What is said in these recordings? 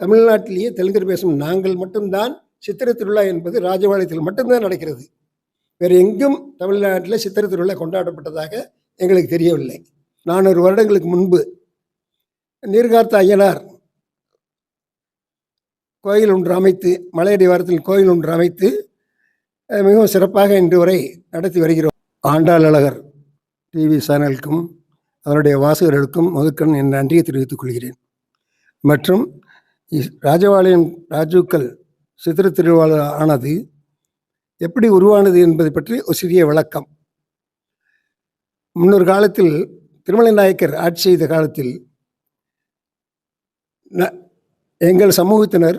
தமிழ்நாட்டிலேயே தெலுங்கர் பேசும் நாங்கள் மட்டும்தான் சித்திரை திருவிழா என்பது ராஜபாளையத்தில் மட்டும்தான் நடக்கிறது. வேறு எங்கும் தமிழ்நாட்டில் சித்திரை திருவிழா கொண்டாடப்பட்டதாக எங்களுக்கு தெரியவில்லை. நானூறு வருடங்களுக்கு முன்பு நீர்கார்த்த ஐயனார் கோயில் ஒன்று அமைத்து மலையடி வாரத்தில் கோயில் ஒன்று அமைத்து மிகவும் சிறப்பாக இன்று வரை நடத்தி வருகிறோம். ஆண்டாள் அழகர் டிவி சேனலுக்கும் அவருடைய வாசகர்களுக்கும் முதற்கண் என் நன்றியை தெரிவித்துக் கொள்கிறேன். மற்றும் ராஜபாளையம் ராஜூக்கள் சித்திர திருவிழா ஆனது எப்படி உருவானது என்பது பற்றி ஒரு சிறிய விளக்கம். முன்னொரு காலத்தில் திருமலை நாயக்கர் ஆட்சி செய்த காலத்தில் ந- எங்கள் சமூகத்தினர்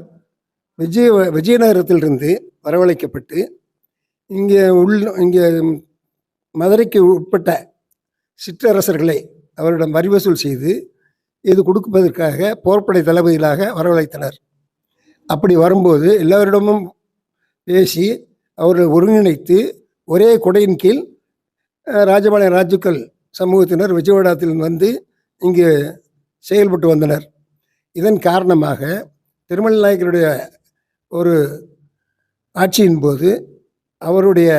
விஜய விஜயநகரத்திலிருந்து வரவழைக்கப்பட்டு இங்கே உள் இங்கே மதுரைக்கு உட்பட்ட சிற்றரசர்களை அவரிடம் வரி வசூல் செய்து இது கொடுப்பதற்காக போர்ப்படை தளபதிகளாக வரவழைத்தனர். அப்படி வரும்போது எல்லோரிடமும் பேசி அவர்கள் ஒருங்கிணைத்து ஒரே கொடையின் கீழ் ராஜபாளைய ராஜபாளையம் ராஜுக்கள் சமூகத்தினர் விஜயவாடத்தில் வந்து இங்கு செயல்பட்டு வந்தனர். இதன் காரணமாக திருமல் நாயக்கருடைய ஒரு ஆட்சியின் போது அவருடைய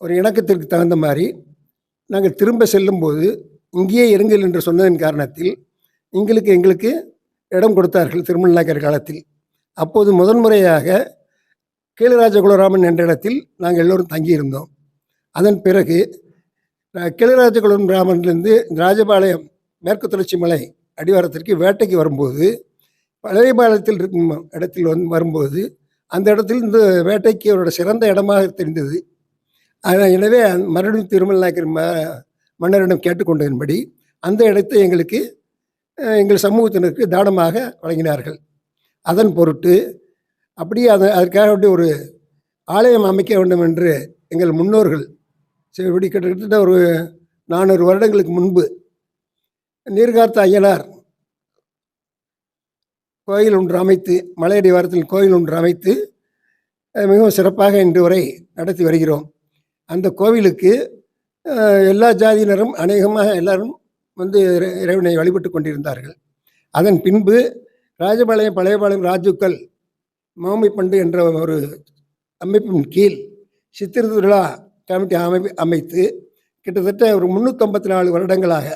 ஒரு இணக்கத்திற்கு தகுந்த மாதிரி நாங்கள் திரும்ப செல்லும்போது இங்கேயே இருங்கள் என்று சொன்னதன் காரணத்தில் எங்களுக்கு எங்களுக்கு இடம் கொடுத்தார்கள் திருமணநாயக்கர் காலத்தில். அப்போது முதன்முறையாக கீழராஜ குலராமன் என்ற இடத்தில் நாங்கள் எல்லோரும் தங்கியிருந்தோம். அதன் பிறகு அஹ், கீழராஜ குலராமன்லேருந்து ராஜபாளையம் மேற்கு தொடர்ச்சி மலை அடிவாரத்திற்கு வேட்டைக்கு வரும்போது பழையபாளையத்தில் இருக்கும் இடத்தில் வந்து வரும்போது அந்த இடத்தில் இந்த வேட்டைக்கு அவரோட சிறந்த இடமாக தெரிந்தது. ஆனால் எனவே மறுபடியும் திருமல் நாயக்கர் மன்னரிடம் கேட்டுக்கொண்டதன்படி அந்த இடத்தை எங்களுக்கு எங்கள் சமூகத்தினருக்கு தானமாக வழங்கினார்கள். அதன் பொருட்டு அப்படியே அதை அதற்காக ஒரு ஆலயம் அமைக்க வேண்டும் என்று எங்கள் முன்னோர்கள் இப்படி கிட்டத்தட்ட ஒரு நானூறு வருடங்களுக்கு முன்பு நீர்கார்த்த ஐயனார் கோயில் ஒன்று அமைத்து மலையடி வாரத்தில் கோயில் ஒன்று அமைத்து மிகவும் சிறப்பாக இன்று வரை நடத்தி வருகிறோம். அந்த கோவிலுக்கு எல்லா ஜாதியினரும் அநேகமாக எல்லாரும் வந்து இறை- இறைவனை வழிபட்டு கொண்டிருந்தார்கள். அதன் பின்பு ராஜபாளையம் பழையபாளையம் ராஜுக்கள் மாமை பண்டு என்ற ஒரு அமைப்பின் கீழ் சித்திர திருவிழா கமிட்டி அமைப்பு அமைத்து கிட்டத்தட்ட ஒரு முந்நூற்றம்பத்தி நாலு வருடங்களாக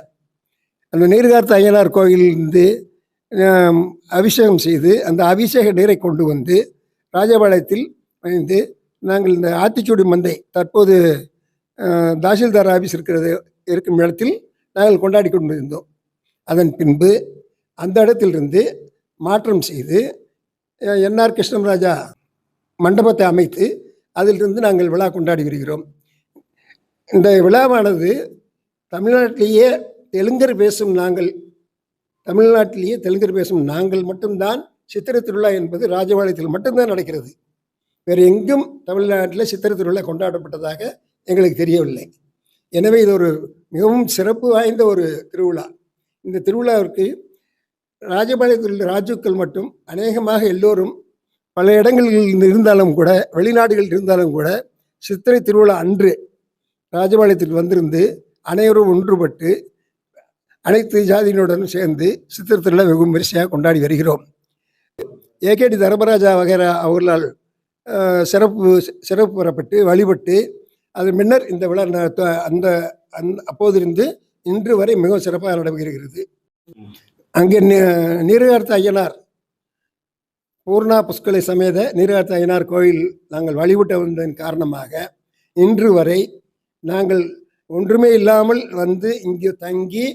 அந்த நீர்கார்த்த ஐயனார் கோயிலிருந்து அபிஷேகம் செய்து அந்த அபிஷேக நீரை கொண்டு வந்து ராஜபாளையத்தில் வந்து நாங்கள் இந்த ஆத்திச்சூடி மந்தை தற்போது தாசில்தார் ஆஃபீஸ் இருக்கிறது இருக்கும் இடத்தில் நாங்கள் கொண்டாடி கொண்டிருந்தோம். அதன் பின்பு அந்த இடத்திலிருந்து மாற்றம் செய்து என்ஆர் கிருஷ்ணராஜா மண்டபத்தை அமைத்து அதிலிருந்து நாங்கள் விழா கொண்டாடி வருகிறோம். இந்த விழாவானது தமிழ்நாட்டிலேயே தெலுங்கர் பேசும் நாங்கள் தமிழ்நாட்டிலேயே தெலுங்கர் பேசும் நாங்கள் மட்டும்தான் சித்திரை திருவிழா என்பது ராஜபாளையத்தில் மட்டும்தான் நடக்கிறது. வேறு எங்கும் தமிழ்நாட்டில் சித்திரை திருவிழா கொண்டாடப்பட்டதாக எங்களுக்கு தெரியவில்லை. எனவே இது ஒரு மிகவும் சிறப்பு வாய்ந்த ஒரு திருவிழா. இந்த திருவிழாவிற்கு ராஜபாளையத்தில் உள்ள ராஜுக்கள் மட்டும் அநேகமாக எல்லோரும் பல இடங்களில் இருந்தாலும் கூட வெளிநாடுகளில் இருந்தாலும் கூட சித்திரை திருவிழா அன்று ராஜபாளையத்தில் வந்திருந்து அனைவரும் ஒன்றுபட்டு அனைத்து ஜாதியினுடனும் சேர்ந்து சித்திரை திருவிழா வெகு விமரிசையாக கொண்டாடி வருகிறோம். ஏகேடி தர்மராஜா வகைரா அவர்களால் சிறப்பு சிறப்பு பெறப்பட்டு வழிபட்டு அது முன்னர் இந்த விழா த- அந்த அந் அப்போதிருந்து இன்று வரை மிகவும் சிறப்பாக நடைபெறுகிறது. அங்கே நீ- ஐயனார் பூர்ணா புஷ்கலை சமேத நீர்கார்த்த ஐயனார் கோயில் நாங்கள் வழிபட்டு வந்ததன் காரணமாக இன்று வரை நாங்கள் ஒன்றுமே இல்லாமல் வந்து இங்கே தங்கி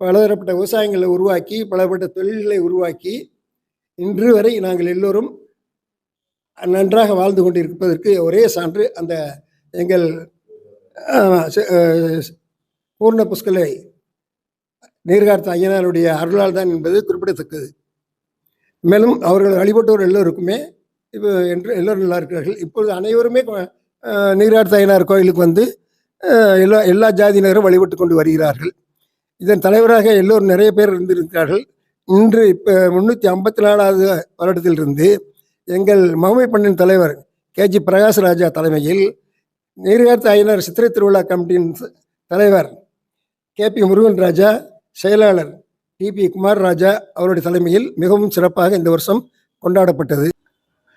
பலதரப்பட்ட விவசாயங்களை உருவாக்கி பலதரப்பட்ட தொழில்களை உருவாக்கி இன்று வரை நாங்கள் எல்லோரும் நன்றாக வாழ்ந்து கொண்டிருப்பதற்கு ஒரே சான்று அந்த எங்கள் பூர்ண புஷ்கலை நீர்கார்த்த ஐயனாருடைய அருளால் தான் என்பது குறிப்பிடத்தக்கது. மேலும் அவர்கள் வழிபட்டோர் எல்லோருக்குமே இப்போ என்று எல்லோரும் நல்லா இருக்கிறார்கள். இப்பொழுது அனைவருமே கொ- நீர்கார்த்த ஐயனார் கோயிலுக்கு வந்து எல்லா எல்லா ஜாதியினரும் வழிபட்டு கொண்டு வருகிறார்கள். இதன் தலைவராக எல்லோரும் நிறைய பேர் இருந்திருக்கிறார்கள். இன்று இப்போ முந்நூற்றி ஐம்பத்தி நாலாவது வருடத்திலிருந்து எங்கள் மகமை பண்ணின் தலைவர் கேஜி பிரகாஷ் ராஜா தலைமையில் நீர்கார்த்த ஐயனார் சித்திரை திருவிழா கமிட்டியின் தலைவர் கே பி முருகன் ராஜா செயலாளர் டிபி குமார் ராஜா அவருடைய தலைமையில் மிகவும் சிறப்பாக இந்த வருஷம் கொண்டாடப்பட்டது.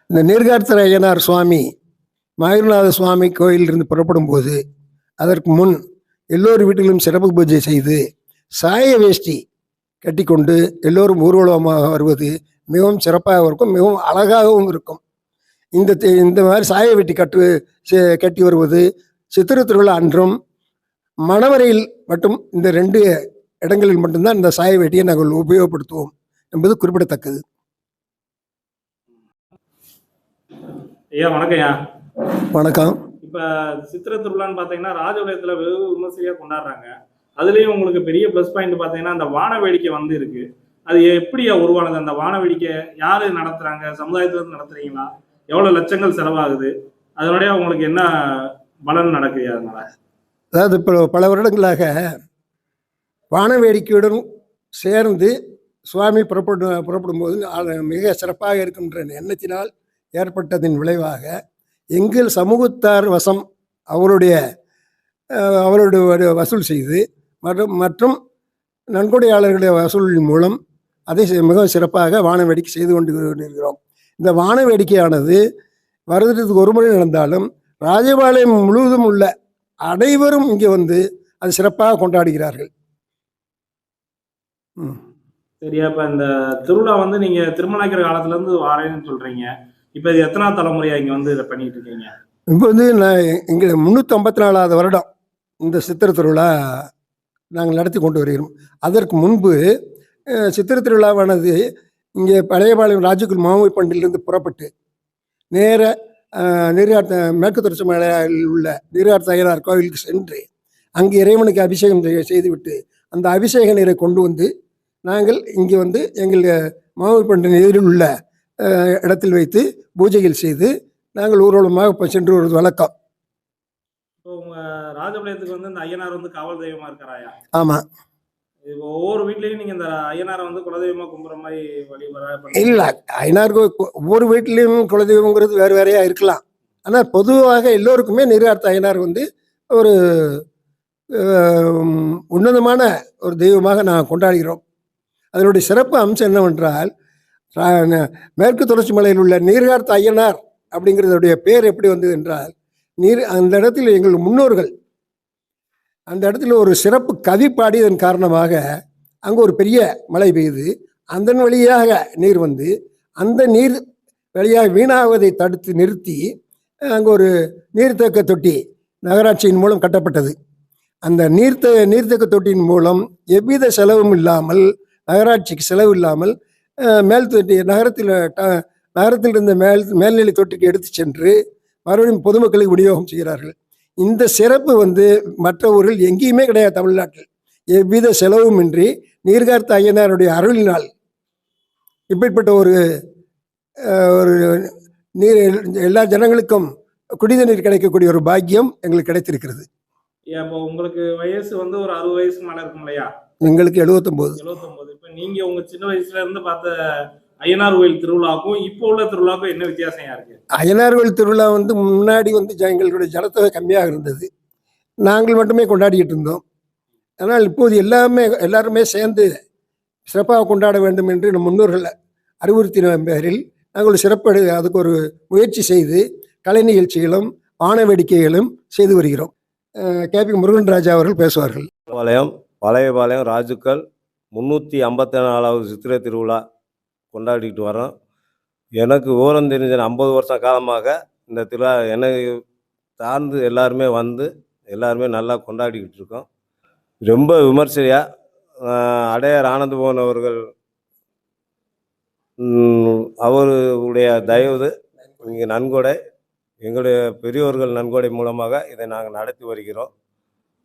இந்த நீர்கார்த்தர ஐயனார் சுவாமி மயூரநாத சுவாமி கோயிலிருந்து புறப்படும் போது அதற்கு முன் எல்லோர் வீட்டிலும் சிறப்பு பூஜை செய்து சாய வேஷ்டி கட்டிக்கொண்டு எல்லோரும் ஊர்வலமாக வருவது மிகவும் சிறப்பாகவும் இருக்கும் மிகவும் அழகாகவும் இருக்கும். இந்த தி- இந்த மாதிரி சாய வேட்டி கட்டு கட்டி வருவது சித்திரை திருவிழா அன்றும் மணவரையில் மட்டும் இந்த ரெண்டு இடங்களில் மட்டும்தான் இந்த சாய வேட்டியை நாங்கள் உபயோகப்படுத்துவோம் என்பது குறிப்பிடத்தக்கது. ஐயா வணக்கம் ஐயா. வணக்கம். இப்ப சித்திரை திருவிழான்னு பாத்தீங்கன்னா ராஜபாளையத்துல வெகு விமர்சையா கொண்டாடுறாங்க. அதுலயும் உங்களுக்கு பெரிய ப்ளஸ் பாயிண்ட் பாத்தீங்கன்னா அந்த வான வேடிக்கை வந்து இருக்கு. அது எப்படியா உருவானது? அந்த வான வேடிக்கை யாரு நடத்துறாங்க? சமுதாயத்துல நடத்துறீங்களா? எவ்வளவு லட்சங்கள் செலவாகுது? அதனுடைய உங்களுக்கு என்ன பலன் நடக்குது அதனால? அதாவது இப்போ பல வருடங்களாக வான வேடிக்கையுடன் சேர்ந்து சுவாமி புறப்படும் புறப்படும்போது மிக சிறப்பாக இருக்கின்ற எண்ணத்தினால் ஏற்பட்டதின் விளைவாக எங்கள் சமூகத்தார் வசம் அவருடைய அவருடைய வசூல் செய்து மற்றும் மற்றும் நன்கொடையாளர்களுடைய வசூலின் மூலம் அதை மிகவும் சிறப்பாக வான வேடிக்கை செய்து கொண்டு இருக்கிறோம் இந்த வான வேடிக்கையானது வருடத்துக்கு ஒரு முறை நடந்தாலும் ராஜபாளையம் முழுவதும் உள்ள அனைவரும் இங்கே வந்து அது சிறப்பாக கொண்டாடுகிறார்கள். சரியா இப்ப இந்த திருவிழா வந்து நீங்க திருமணக்கிற காலத்துல இருந்து வாரேன்னு சொல்றீங்க. இப்ப இது எத்தனாவது தலைமுறையா இங்க வந்து இதை பண்ணிட்டு இருக்கீங்க? இப்போ வந்து நான் இங்கே முந்நூற்றி நாலாவது வருடம் இந்த சித்திரை திருவிழா நாங்கள் நடத்தி கொண்டு வருகிறோம். அதற்கு முன்பு சித்திரை திருவிழாவானது இங்கே பழையபாளையம் ராஜகுல் மாமூல் பண்டிலிருந்து புறப்பட்டு நேர நீராட்ட மேற்கு தொடர்ச்சி மலையில் உள்ள நீராட்ட அய்யனார் கோவிலுக்கு சென்று அங்கே இறைவனுக்கு அபிஷேகம் செய்துவிட்டு அந்த அபிஷேக நீரை கொண்டு வந்து நாங்கள் இங்கே வந்து எங்கள் மாமூல் பண்டின் எதிரில் உள்ள இடத்தில் வைத்து பூஜைகள் செய்து நாங்கள் ஊர்வலமாக சென்று வருவது வழக்கம். இப்போ ராஜபாளையத்துக்கு வந்து இந்த ஐயனார் வந்து காவல் தெய்வமா இருக்கிறாயா ஆமாம் இப்போ ஒவ்வொரு வீட்லயும் நீங்க இந்த ஐயனாரை வந்து குலதெய்வமா கும்புற மாதிரி வழிபட இல்லை ஐநாறு ஒவ்வொரு வீட்லயும் குலதெய்வங்கிறது வேறு வேறையாக இருக்கலாம். ஆனால் பொதுவாக எல்லோருக்குமே நீரார்த்த ஐயனார் வந்து ஒரு உன்னதமான ஒரு தெய்வமாக நான் கொண்டாடுகிறோம். அதனுடைய சிறப்பு அம்சம் என்னவென்றால் மேற்கு தொடர்ச்சி மலையில் உள்ள நீர்கார்த்த ஐயனார் அப்படிங்கிறதுடைய பேர் எப்படி வந்தது என்றால் நீர் அந்த இடத்தில் எங்கள் முன்னோர்கள் அந்த இடத்துல ஒரு சிறப்பு கவி பாடியதன் காரணமாக அங்கே ஒரு பெரிய மழை பெய்யுது அதன் வழியாக நீர் வந்து அந்த நீர் வழியாக வீணாவதை தடுத்து நிறுத்தி அங்கே ஒரு நீர்த்தேக்க தொட்டி நகராட்சியின் மூலம் கட்டப்பட்டது. அந்த நீர்த்த நீர்த்தேக்க தொட்டியின் மூலம் எவ்வித செலவும் இல்லாமல் நகராட்சிக்கு செலவு இல்லாமல் மேல் தொட்டி நகரத்தில் ட- நகரத்தில் இருந்த மேல் மேல்நிலை தொட்டிக்கு எடுத்து சென்று மறுபடியும் பொதுமக்களுக்கு விநியோகம் செய்கிறார்கள். இந்த சிறப்பு வந்து மற்ற ஊரில் எங்கேயுமே கிடையாது தமிழ்நாட்டில். எவ்வித செலவுமின்றி நீர்கார்த்த ஐயனாருடைய அருளினால் இப்படிப்பட்ட ஒரு ஒரு நீர் எல்லா ஜனங்களுக்கும் குடித நீர் கிடைக்கக்கூடிய ஒரு பாக்கியம் எங்களுக்கு கிடைத்திருக்கிறது. இப்போ உங்களுக்கு வயசு வந்து ஒரு அறுபது வயசுக்கு மேல இருக்கும் இல்லையா எங்களுக்கு எழுபத்தொம்போது எழுபத்தொன்பது இப்போ நீங்க உங்க சின்ன வயசுல இருந்து பார்த்த ஐயனார் கோயில் திருவிழாவுக்கும் இப்போ உள்ள திருவிழாவுக்கும் என்ன வித்தியாசம் இருக்கு? அய்யனார்கள் திருவிழா வந்து முன்னாடி வந்து எங்களுடைய ஜனத்தொகை கம்மியாக இருந்தது. நாங்கள் மட்டுமே கொண்டாடிக்கிட்டு இருந்தோம். ஆனால் இப்போது எல்லாமே எல்லாருமே சேர்ந்து சிறப்பாக கொண்டாட வேண்டும் என்று நம் முன்னோர்கள் அறிவுறுத்தின பேரில் நாங்கள் ஒரு சிறப்பு அதுக்கு ஒரு முயற்சி செய்து கலை நிகழ்ச்சிகளும் வான வேடிக்கைகளும் செய்து வருகிறோம். கேபி முருகன் ராஜா அவர்கள் பேசுவார்கள். பாளையம் பழையபாளையம் ராஜுக்கள் முந்நூற்றி ஐம்பத்தி நாலாவது சித்திரை திருவிழா கொண்டாடிக்கிட்டு வரோம் எனக்கு விவரம் தெரிஞ்ச ஐம்பது வருஷம் காலமாக இந்த திருவிழா என்னை சார்ந்து எல்லாருமே வந்து எல்லாருமே நல்லா கொண்டாடிக்கிட்டு இருக்கோம். ரொம்ப விமர்சையாக அடையார் ஆனந்தபவன் அவர்கள் அவருடைய தயவு இங்கே நன்கொடை எங்களுடைய பெரியோர்கள் நன்கொடை மூலமாக இதை நாங்கள் நடத்தி வருகிறோம்.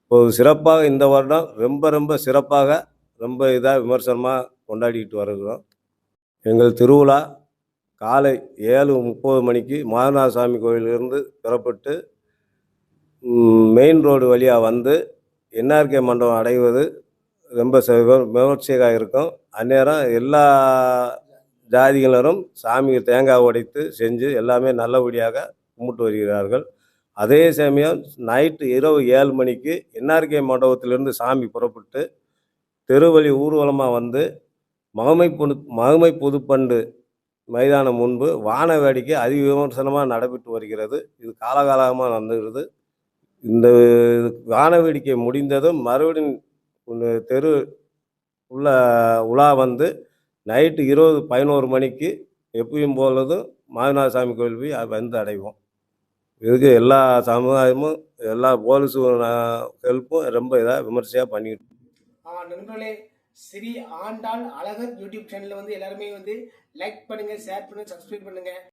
இப்போது சிறப்பாக இந்த வருடம் ரொம்ப ரொம்ப சிறப்பாக ரொம்ப இதாக விமர்சனமாக கொண்டாடிக்கிட்டு வருகிறோம். எங்கள் திருவிழா காலை ஏழு முப்பது மணிக்கு மாதநாத சாமி கோயிலிருந்து புறப்பட்டு மெயின் ரோடு வழியாக வந்து என்ஆர்கே மண்டபம் அடைவது ரொம்ப ச- விமர்சையாக இருக்கும். அந்நேரம் எல்லா ஜாதியினரும் சாமிக்கு தேங்காய் உடைத்து செஞ்சு எல்லாமே நல்லபடியாக கும்பிட்டு வருகிறார்கள். அதே சமயம் நைட்டு இரவு ஏழு மணிக்கு என்ஆர்கே மண்டபத்திலிருந்து சாமி புறப்பட்டு தெருவழி ஊர்வலமாக வந்து மகமை பொது மகமை பொதுப்பண்டு மைதானம் முன்பு வான வேடிக்கை அதி விமர்சனமாக நடைபெற்று வருகிறது. இது காலகாலமாக நடந்துகிறது. இந்த வான வேடிக்கை முடிந்ததும் மறுபடியும் தெரு உள்ள உலா வந்து நைட்டு இருபது பதினோரு மணிக்கு எப்பயும் போலதும் மாவிநாத கோயில் போய் வந்து அடைவோம். இதுக்கு எல்லா சமுதாயமும் எல்லா போலீஸு ஹெல்ப்பும் ரொம்ப இதாக விமர்சையாக பண்ணிக்கிட்டு நண்பர்களே ஸ்ரீ ஆண்டாள் அழகர் யூடியூப் சேனலில் வந்து எல்லாருமே வந்து லைக் பண்ணுங்க ஷேர் பண்ணுங்க சப்ஸ்கிரைப் பண்ணுங்க.